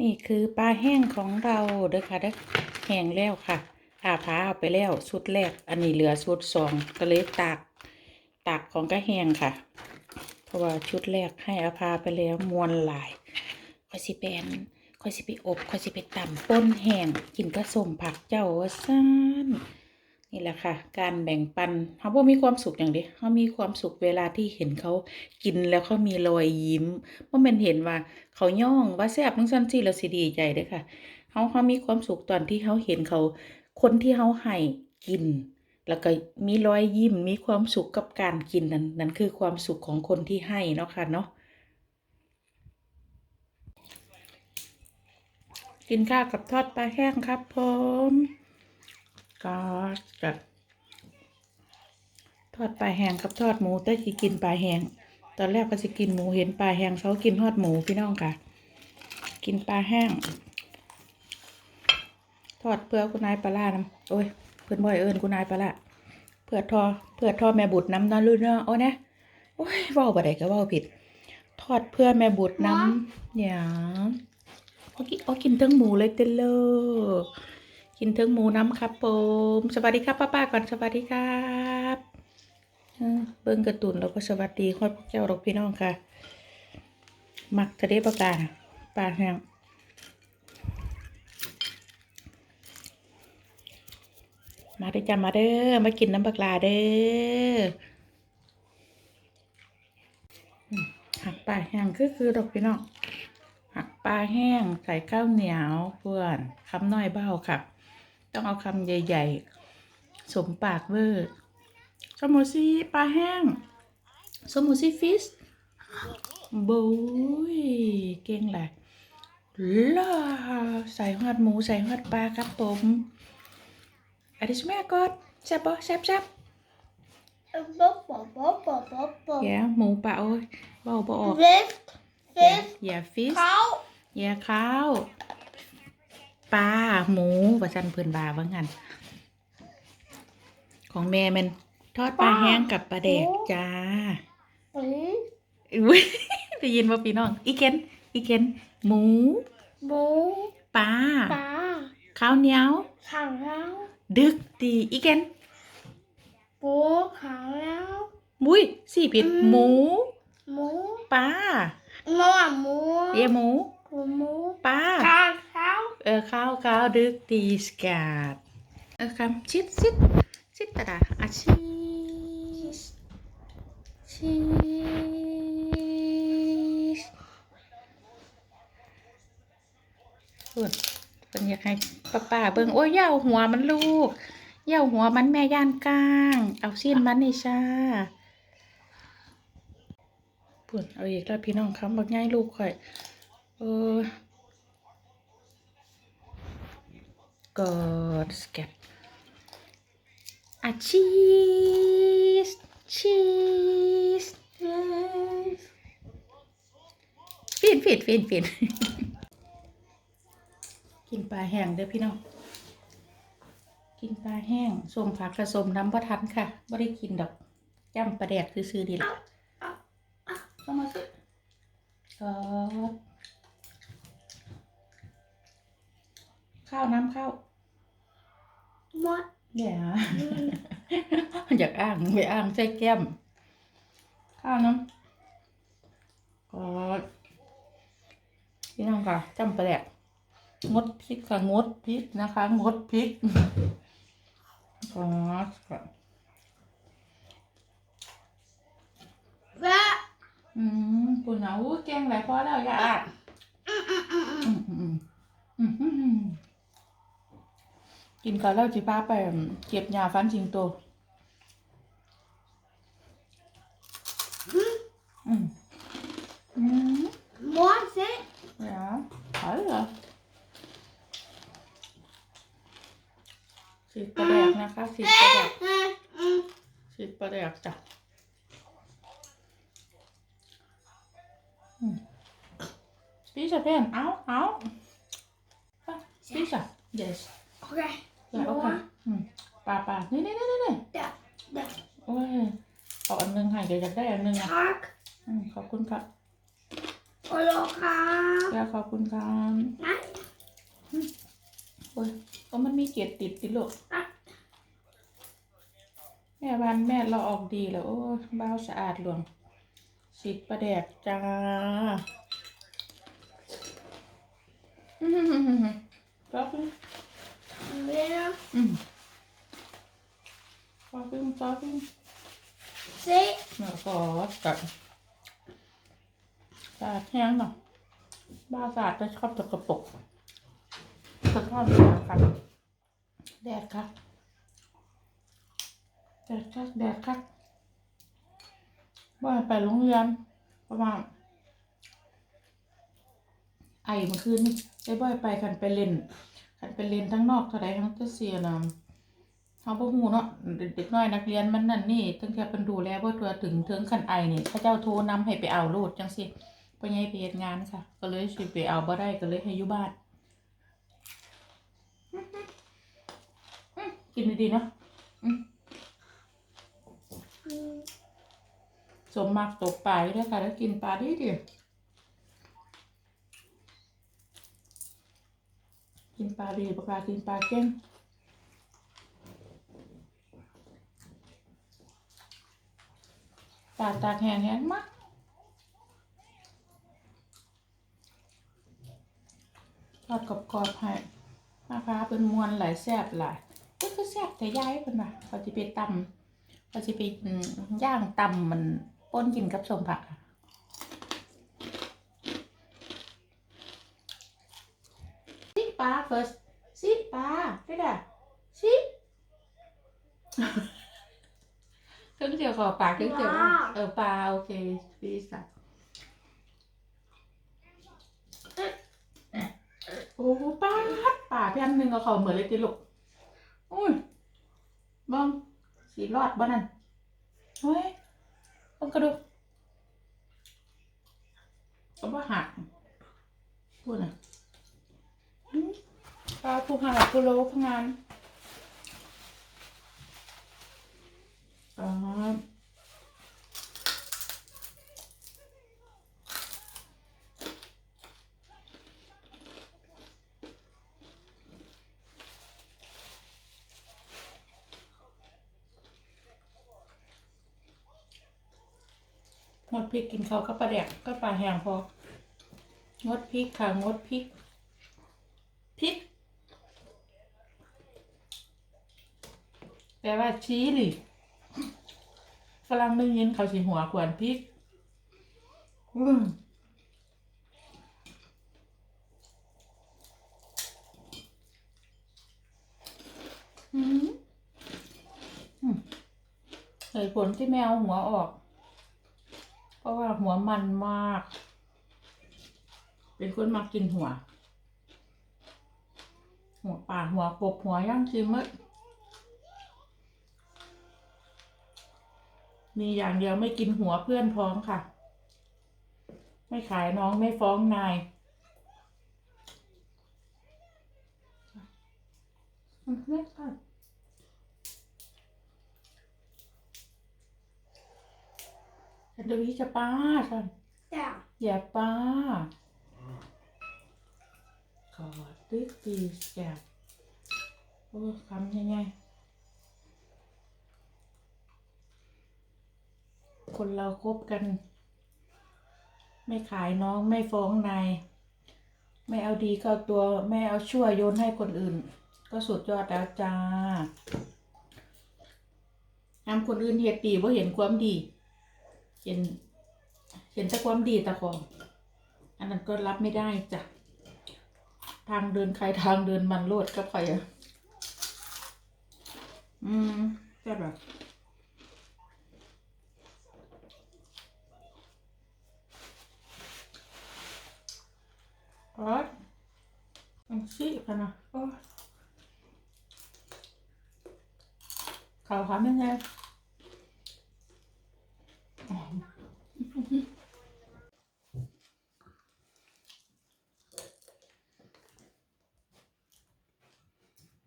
นี่คือปลาแห้งของเราเด้อค่ะเด้อแห้งแล้วค่ะอาพาเอาไปแล้วชุดแรก อันนี้เหลือชุดสองก็เลยตากตากของก็แห้งค่ะ เพราะว่าชุดแรกให้อาพาไปแล้วมวนหลายค่อยสิเป็นค่อยสิไปอบค่อยสิไปตำป้นแห้งกินก็สมผักเจ้าว่าซ่น นี่แหละค่ะ การแบ่งปันเขาบ่มีความสุขอย่างเดียวเขามีความสุขเวลาที่เห็นเขากินแล้วเขามีรอยยิ้มว่ามันเห็นว่าเขาย่องว่าแซ่บทั้งสั้นที่เราสิดีใจเด้อค่ะเขาเขามีความสุขตอนที่เขาเห็นเขา คนที่เขาให้กิน แล้วก็มีรอยยิ้มมีความสุขกับการกินนั้นนั่นคือความสุขของคนที่ให้เนาะค่ะเนาะกินข้าวกับทอดปลาแห้งครับผม ก็จะทอดปลาแห้งกับทอดหมูแต่ที่กินปลาแห้งตอนแรกก็จะกินหมูเห็นปลาแห้งเขากินทอดหมูพี่น้องค่ะ กินปลาแห้งทอดเพื่อคุณนายปลาล่าน้ำโอ้ยเพื่อนบ่อยเอิญคุณนายปลาล่าเพื่อทอเพื่อทอแม่บุตรน้ำนั่นรุ่นเนาะโอ้เนี่ยโอ้ยว่าบ่ได้ก็ว่าผิด ทอดเพื่อแม่บุตรน้ำเนี่ยเอากินเอากินทั้งหมูเลยเต้นเลย กินทั้งหมูน้ำครับผมสวัสดีครับป้าป้าๆก่อนสวัสดีครับเบิ้งกระตุนแล้วก็สวัสดีครอบพวกเจ้าดอกพี่น้องค่ะ มักจะได้ประกาปลาแห้งมาเด้จ้ามาเด้อมากินน้ำบักลาเด้อหักปลาแห้งคือคือดอกพี่น้องหักปลาแห้งใส่ข้าวเหนียวเพื่อนคำน้อยเบ้าค่ะ ต้องเอาคำใหญ่ ๆ สมปากเวอร์สมูซีปลาแห้งสมูซีฟิชบุ้ยเก่งแหละล่าใส่หอดหมูใส่หอดปลาครับผมอันนี้ใช่ไหมกอดแซ่บปะแซ่บแซ่บ Bop, bop, bop, bop, bop, bop. แย่หมูปลาโอ้ยเบาบ่ออก Fish, แย่ fish, แย่ฟิส cow, แย่ข้าว ปลาหมูว่าซั่นเพิ่นบาว่างั้นของแม่แมันทอดปลาแห้งกับปลาแดกจ้า fish, อุ้ยได้ยินว่าพี่น้อง อีเกนอีเกนหมู bố, ปลา cá, ข้าวเหนียว khảo rau, ดึกดีอีเกน bố khảo rau, มุ้ยสี่ผิดอืมหมู mú, ปลา nó là mú, เอยหมู của mú, ปลา cá, khảo, เออข้าว ข้าวดึกดีสกาดเออคำชิดชิดชิดตะดาอาชีสชีสเพื่อเป็นยากให้ป้าป้าเบิ่งโอ้ยย่าหัวมันลูกย่าหัวมันแม่ย่านก้าง เอาสิ้นมันนี่ชาเพื่นเอาอีกแล้วพี่น้องคำบักง่ายลูกข่อย เออ God skat. Ah, cheese, cheese. fish, ฟินฟินฟินฟินกินปลาแห้งเด้อพี่น้อง กินปลาแห้งสมผักกระสมน้ำประทันค่ะไม่ได้กินดอกจ้ำปลาแดกซื้อๆดีละต้องมาสิก็ ข้าวน้ำข้าว what, อย่าอยากอ้างไปอ้างใส่แก้ม ข้าวน้ำก็พี่น้องค่ะจำไปแหละงดพริกค่ะงดพริกนะคะ งดพริกก็ค่ะ that, อืมคุณเอาอู้แกงหลายพอแล้วอย่าอ่านอืมอืมอืมอืมอืมอืม กินก่อนแล้วจีป้าไปเก็บยาฟันสิงโตอืมอืม what's it, Ja, hallo. สีประแดกนะคะสีประแดก mm, สีประแดกจ้ะสปีชเพนเอาเอาสปีช yes okay, อย่าโอเคอืมปลาปลานี่นี่นี่นี่นี่ that, that, โอ้ยเอาอันหนึงให้เดี๋ยวอยากได้อันหนึงอะ talk, อืมขอบคุณค่ะ hello, cow, จ้าขอบคุณครับนะโอ้ยโอ้มันมีเกล็ดติดติลูกอะแม่บ้านแม่เราออกดีแล้วโอ้ยบ้าวสะอาดหลวงสิดประแดกจ้าอืมก็คือเรียนอืมก็คือก็คือ สิแล้วก็กับสะอาดแห้งเนาะบ้าวสะอาดจะชอบตกกระปรกสะท้อนเสียครับแดดครับแดดคักแดดคักว่าไปโรงเรียนเพราะว่าไอเมื่อคืนนี่ได้บ่อยไปคันไปเล่นคันไปเล่นทั้งนอกเท่าใดทั้งเตเสียนะ เฮาบ่ฮู้เนาะเด็กน้อยนักเรียนมันนั่นนี่ตั้งแต่เพิ่นดูแลบ่ทั่วถึงถึงคันไอนี่เขาเจ้าโทรนำให้ไปเอาโลดจังซี่บ่ใหญ่ไปเฮ็ดงานค่ะ ก็เลยสิไปเอาบ่ได้ก็เลยให้อยู่บ้านกินดีๆเนาะสมมักตกปลาอยู่ด้วยค่ะ แล้วกินปลาดีดีกินปลาดีปลากินปลาเก่ง ปลาตากแห้งแห้งมากทอดกรอบๆให้มาพร้าวเป็นมวนหลายแซ่บหลายก็คือแซ่บแต่ย้ายเป็นว่ะเขาจะไปตำเราจะไปย่างตำมันป้นกินกับสมผักอะซิปลา first ซิปลาได้ด่ะซิ เครื่องเจียวขอปากเครื่องเจียวเออปลาโอเคพีสัตโอ้ปลาปลาพี่อันหนึ่งก็เขาเหมือนเลยติลูกอุ้ยเบังสีรอดบ้านั่นเฮ้ยต้องกระดูกก็บ่หักพูดน่ะอืมปลาผู้หักผู้โลผู้งาน อ๋อหมดพริกกินเขาก็ปลาแดกก็ปลาแห้งพองดพริกค่ะงดพริกพริกแปลว่าชี้หรือ รั่งได้ยินเขาสิหัวขวานพริกอืมอืมอืมเหตุผลที่แมวหัวออก เพราะว่าหัวมันมาก เป็นคนมากินหัว หัวป่าหัวกบหัวย่างชิมมด มีอย่างเดียวไม่กินหัวเพื่อนพ้องค่ะ ไม่ขายน้องไม่ฟ้องนายอืมเล็กค่ะฉันจะวิจะป้าฉันจ้ะอย่าป้าขอตึกตีแกบโอ้คำยังไง คนเราคบกัน ไม่ขายน้องไม่ฟ้องนาย ไม่เอาดีเข้าตัว ไม่เอาชั่วโยนให้คนอื่น ก็สุดยอดแล้วจ้านำคนอื่นเหตุดีว่าเห็นความดี เห็น เห็นแต่ความดีแต่ของ อันนั้นก็รับไม่ได้จ้ะ ทางเดินใครทางเดินมันโลดก็ไปอะ อืมใช่แบบ อ๋อมันชี้กันะโอ้ยข่าวขาไม่ไงอ๋อ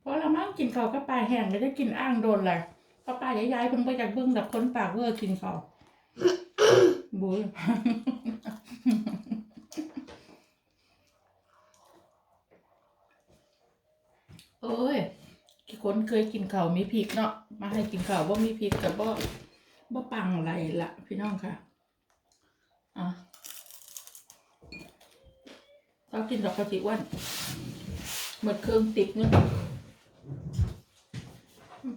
เพราะเรามั่งกินเขากับปลาแห้งไม่ได้กินอ่างโดนเลยเพราะปลาใหญ่ๆเพิ่งไปจากเบื้องแบบคนปากเวอร์กินเขาบุย คนเคยกินข้าวมีพริกเนาะมาให้กินข้าวบ่มีพริกกับบ่บ่ปังอะไรละพี่น้องค่ะอะเรากินดอกกระจิอ้วนหมดเครื่องติดเนาะอืม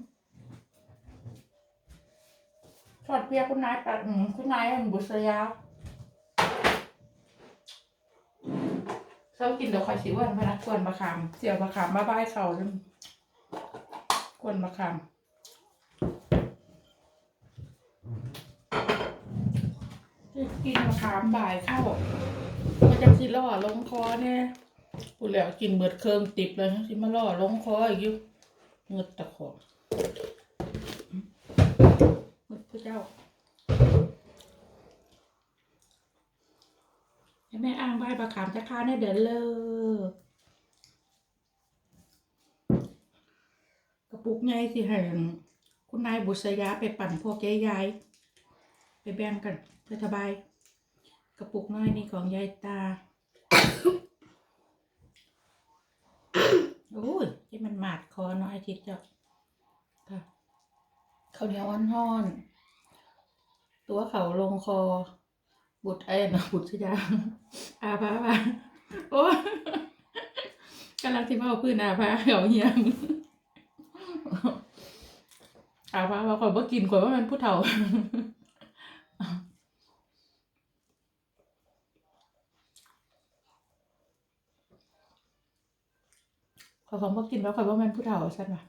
ทอดเปียกคุณนายปัดคุณนายมันบุษยาวเขากินดอกกระจิอ้วนพนักกวนมะขามเสียวมะขามมาบ้ายเขาเลย กวนมะขามกินมะขามบ่ายเข้ามันจะสิล่อลงคอเนี่ยพูดแล้วกินเบิดเครื่องติบเลยสิมาล่อลงคออีกอยู่เงืดตะขอเงืดพระเจ้าให้แม่อ้างใบมะขามจะค้าเนี่ยเดินเลยกระ ปุกไงสิให้คุณนายบุษยาไปปั่นพวกยายๆไปแบ่งกันเพื่อสบาย กระปุกน้อยนี่ของยายตา โอ้ยที่มันหมาดคอน้อยทิศเจ้าค่ะข้าวเหนียวอ่อนๆตัวเขาลงคอ บุตรไอ้นะบุตรชยาอาภาพาโอ้ยกำลังที่มาเอาพื้นอาภาเขาเฮียง อาภาว่าคนบ่กินคนว่ามันผู้เฒ่าข่อยของบ่กินแล้วข่อยว่ามันผู้เฒ่าฉันว่ะ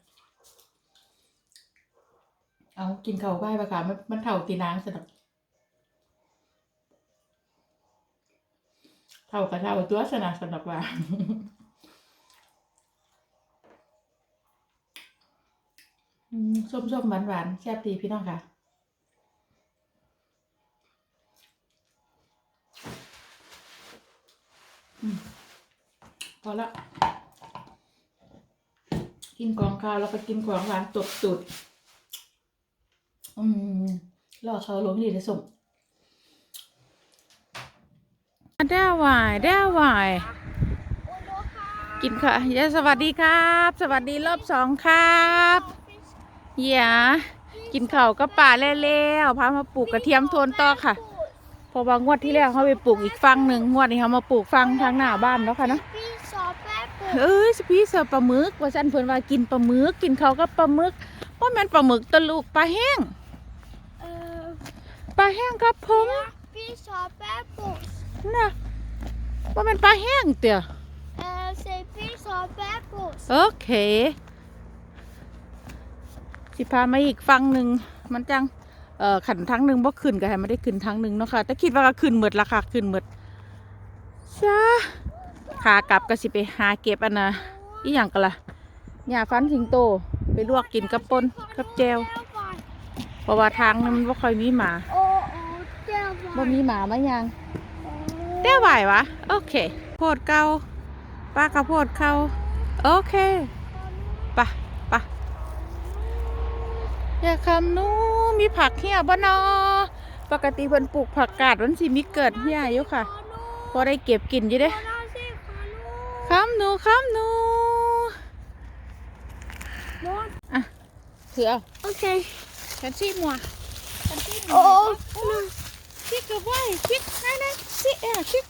เอากินข้าวไหว้ปะค่ะมันมันเฒ่าตีนางสนับเท่ากับเท่าตัวสนับสนับว่า อืม ส้มๆหวานๆแซ่บดีพี่น้องค่ะพอละกินของข้าวแล้วก็กินของหวานตบสุดอืมรอเขาลงดีจะส่งได้หวายได้หวายกินค่ะยาสวัสดีครับ สวัสดีรอบสองครับ อย่ากินข้าวก็ป่าแล้วๆพามาปลูกกระเทียมโทนต่อค่ะเพอบางงวดที่แล้วเขาไปปลูกอีกฟังหนึ่งงวดนี้เขามาปลูกฟังทางหน้าบ้านแล้วค่ะเนาะพี่ซอแป๊บปุ๊บเอ้ยสพี่เสิร์ฟปลาหมึกว่าฉันเพิ่นว่ากินปลาหมึกกินเขาวกับปลาหมึกว่ามันปลาหมึกตะลูกปลาแห้งเออปลาแห้งครับผมพี่ซอแป๊บปุ๊บนะว่ามันปลาแห้งเตี่ยเออเซพี่ซอแป๊บปุ๊บโอเค สิพามาอีกฟังหนึ่งมันจังเอ่อขันทั้งหนึ่งบ่ขึ้นก็ให้ไม่ได้ขึ้นทั้งหนึ่งเนาะค่ะแต่คิดว่าก็ขึ้นหมดละค่ะขึ้นหมดจ้าขากลับก็สิไปหาเก็บอันนะอีหยังกันล่ะหญ้าฟันสิงโตไปลวกกินกับปนกับแจวเพราะว่าทางนั้นมันบ่ค่อยมีหมาบ่มีหมามายังได้ไหววะ โอเคโพดเก่าป้ากระโพดเขาโอเคปะปะ อย่าคำนู้มีผักเหี่ยบ่นอปกติเพิ่นปลูกผักกาดมันสิมีเกิดเหี่ยอยู่ค่ะ พอได้เก็บกินอยู่เด้คำหนูคำหนูอะถือเอาโอเคฉันชี้มัวฉันชี้มัวโอ้ชิคกับไว้ชิคนั่นนั่นชิคเออชิค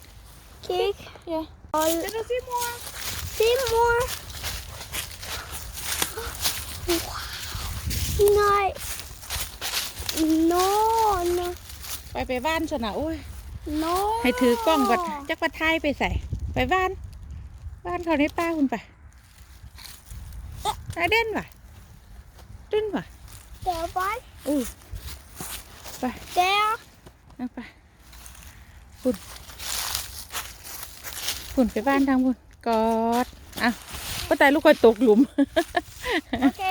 คิกเดี๋ยวโอ้จะดูชิมัวซีมัวน้อย no no ไปไปบ้านชนะโอ้ย no ให้ถือกล้องก่อนจักประทายไปใส่ ไปบ้าน บ้านเขาในป้าคุณไปไปเด่นว่ะเด่นว่ะเดี๋ยวไปอู้ไปเดี๋ยวเอาไปคุณคุณไปบ้านทางคุณกอดอะป้าตายลูกคอยตกหลุมโอเค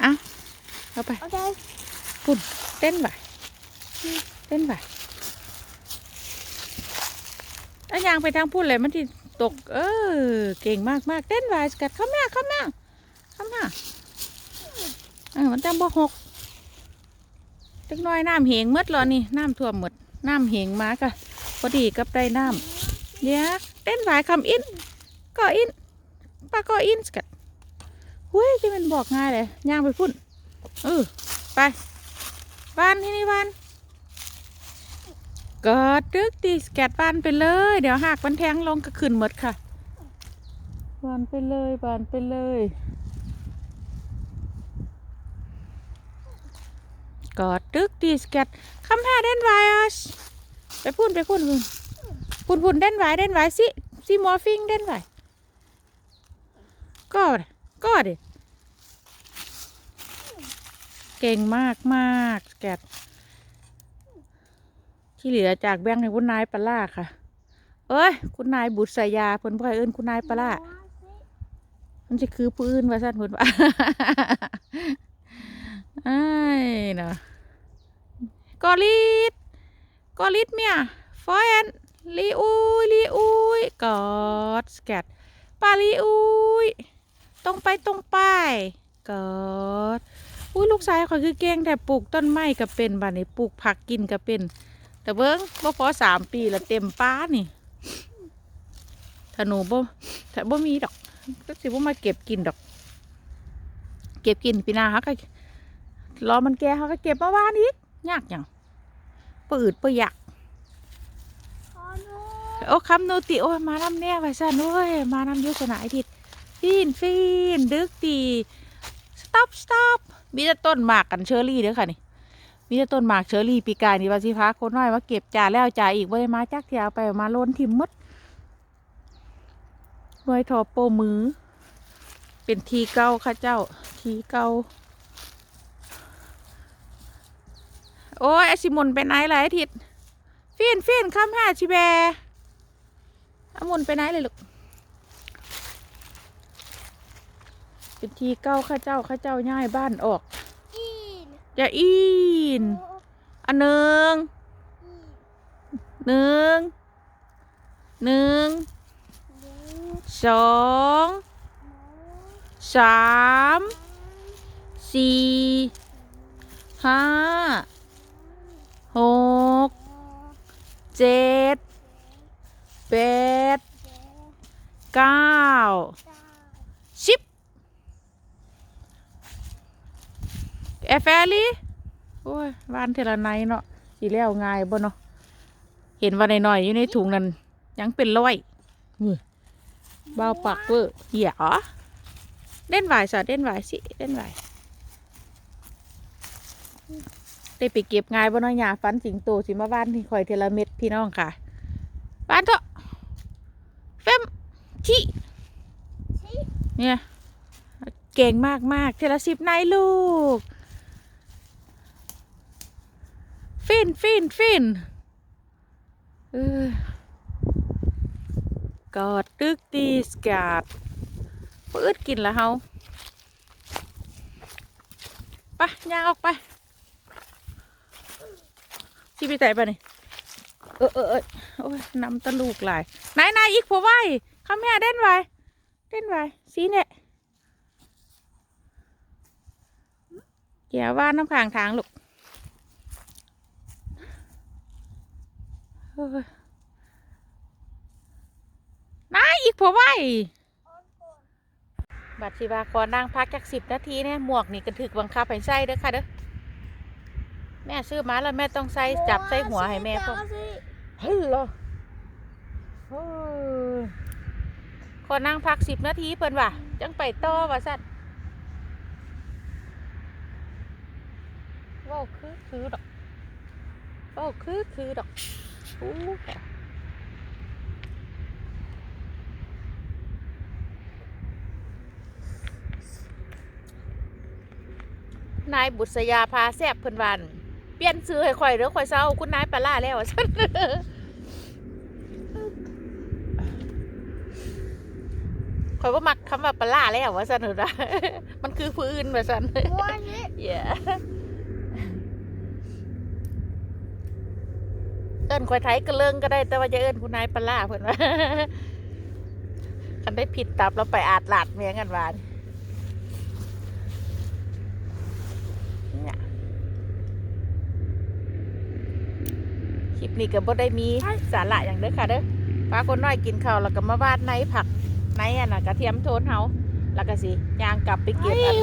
เอา เอาไป โอเคคุณเต้นบ่เต้นบ่อันยางไปทางพูดเลยมันที่ตก เออ เก่งมากมากเต้นบ่สกัดเข้ามาเข้ามาเข้ามาเออมันจำบ่หกจักหน้อยน้ำเหงหมดแล้วนี่น้ำท่วมหมดน้ำเหงมากะพอดีกับได้น้ำเดี๋ยวเต้นบ่คำอินก็อินปากก็อินสกัดเฮ้ยจะเป็นบอกง่ายเลยย่างไปพุ่น เออไปวานที่นี่วานกอดดึกตีสแกตวานไปเลย เดี๋ยวหากมันแทงลงก็ขึ้นหมดค่ะวานไปเลยวานไปเลย กอดดึกตีสแกตคำแพ้เด่นไวอสไปพุ่นไปพุ่นพุ่นพุ่นพุ่นเด่นไวเด่นไวสิสิมอร์ฟิงเด่นไวก็ดก็ดิ เก่งมากมากสแกตที่เหลือจากแบงค์ให้คุณนายปลาร่าค่ะ เอ้ย คุณนายบุตรสายาเพิ่นพ่อยเอิ้นคุณนายปลาร่ามันจะคือปืนว่าสั้นเพิ่นว่าไอ้เนาะกอลิดกอลิดเมียฟอยแอนลีอุยลีอุยกอดสแกตปาลีอุยตรงไปตรงไปกอด อุ้ยลูกชายข่อยคือเก่งแต่ปลูกต้นไม้ก็เป็นบ้านนี้ปลูกผักกินก็เป็น แต่เบิ้งบ่พอสามปีละเต็มป้านี่ถ้าหนูบ่ถ้าบ่มีดอกก็สิว่ามาเก็บกินดอก เก็บกินปีหนาเขาก็รอมันแก่เขาก็เก็บมาวานอีกยากอย่างปืดปือยากขอหนูโอ้คำโนติโอ้ยมานำแน่ไว้ซะนุ้ยมานำอยุสนาไอทิศฟีนฟีนดึกตีสต็อปสต็อป มีแต่ต้นหมากกันเชอรี่เด้อค่ะนี่มีแต่ต้นหมากเชอรี่ปีกายนี่ว่าสิพาคนน้อยมาเก็บจ่าแล้วจ่าอีกไว้มาจักเที่ยวไปมาโลนทิมมดห่วยทอโปมือ เป็นทีเก้าค่ะเจ้า ทีเก้าโอ้ยไอซิมนไปไหนล่ะไอทิศฟีนฟีนข้ามห้าชิแบอมุนไปไหนเลยลูก เป็นทีเก้าข้าเจ้าข้าเจ้าย่ายบ้านออกอีนอย่าอีนอันหนึ่งอีนหนึ่งหนึ่งหนึ่งสองสามสี่ห้าหกเจ็ดแปดเก้าสิบ แอฟแฟลี่โอ้ยบ้านเทละไนเนาะสีแล้วง่ายบ่เนาะเห็นว่าหน่อยๆอยู่ในถุงนั้นยังเป็นร้อยมือเบาปากเวอร์เหี้ยเหรอเล่นไหวายสอดเล่นไหวายสิเล่นไหวายได้ไปเก็บง่ายบ่เนาะหยาฟันสิงโตสิมาบ้านที่คอยเทละเม็ดพี่น้องค่ะบ้านเถอะเฟมที่ชิเนี่ยเก่งมากมากๆเทละสิบนายลูก ฟิ นฟินฟินเกอดตึกตีสกาดปืดกินแล้วเฮาไปย่างออกไปชีไปไหนไปนี่เออเออเออโอ้ยนำตะลูกหลายนายนายอีกผัวไว้ข้าแม่เด่นไว้เด่นไว้สีเนี่ยเกี่ยวว่าน้ำขางทางลูก เอ้ยนาอีกผัวไว้บัตรชีวาขอนั่งพักจากสิบนาทีเนี่ยหมวกนี่กระถึกบังคับให้ใส่เด้อค่ะเด้อแม่ซื้อมาแล้วแม่ต้องใส่จับใส่หัวให้แม่พร้อมฮัลโหลโอ้ยขอนั่งพักสิบนาทีเพิ่นว่ะจังไปต่อว่าสัตว์ว้าวคือคือดอกว้าวคือคือดอก อู้ค่ะนายบุษยาพาแซบเพิ่นวาอั่นเปลี่ยนซื้อให้ข่อยเด้อข่อยเศร้าคุณนายปลาล่าแล้วว่าซั่นข่อยว่ามักคำว่าปลาล่าแล้วว่าซั่นเถอะนะมันคือผู้อื่นว่าซั่นมัวนี่เย้เอิ้ นข่อยไทยก็เลิงก็ได้ แต่ว่าจะเอิ้นคุณนายปลาล่าเพิ่นว่าคันได้ผิดตับแล้วไปอาดลาดเมียกันวานเนี่ยคลิปนี้ก็บ่ได้มีสาระอย่างเด้อค่ะเด้อป้าคนน้อยกินข้าวแล้วก็มาวาดในผักไหนอะน่ะกระเทียมโทนเฮาแล้วก็สิย่างกลับไปเก็บอัน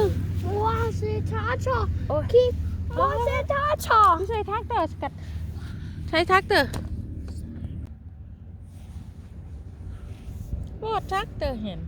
Was ist das? โอ้ย Was ist das? ใช้ทักเตอร์สกัดใช้ทักเตอร์โอ้ทักเตอร์เห็น